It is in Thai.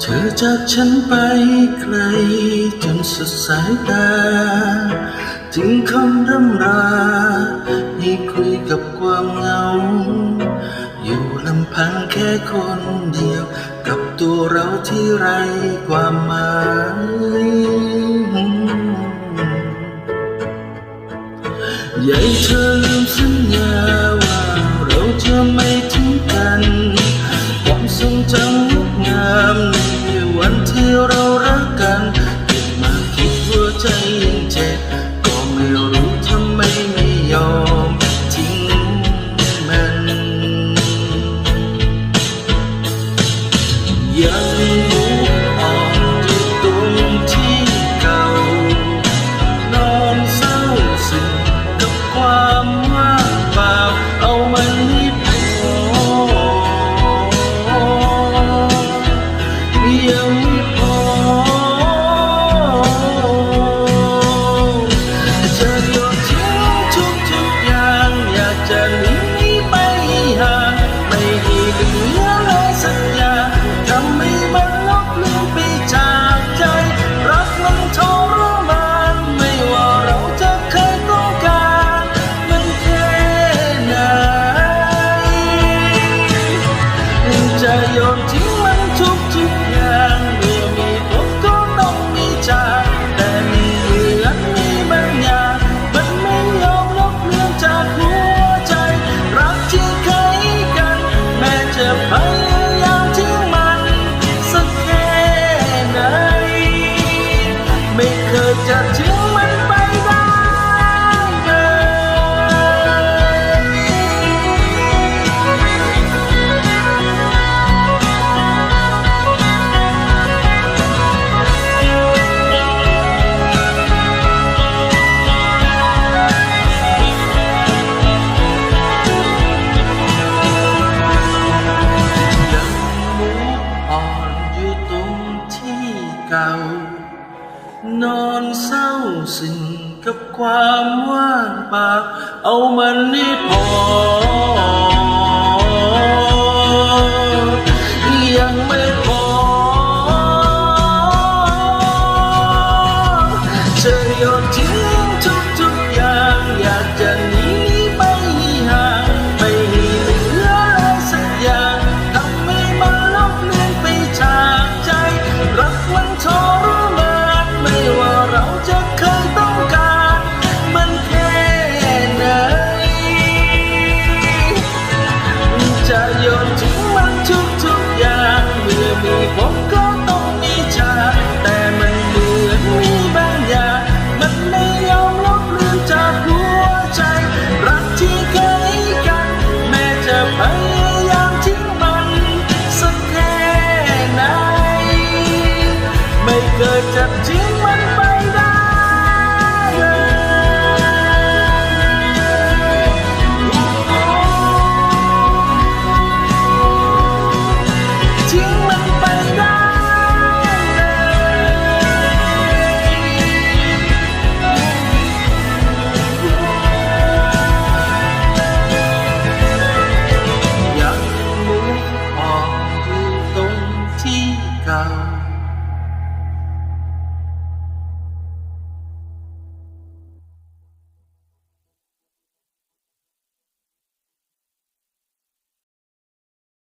เธอจากฉันไปไกลจนสุดสายตา ถึงคำร่ำราให้คุยกับความเหงา อยู่ลำพังแค่คนเดียว กับตัวเราที่ไรความหมาย ไม่เคยจะทิ้ง สิ่งกับความว่างเปล่าเอามันนี่พอ เกิดจากจิ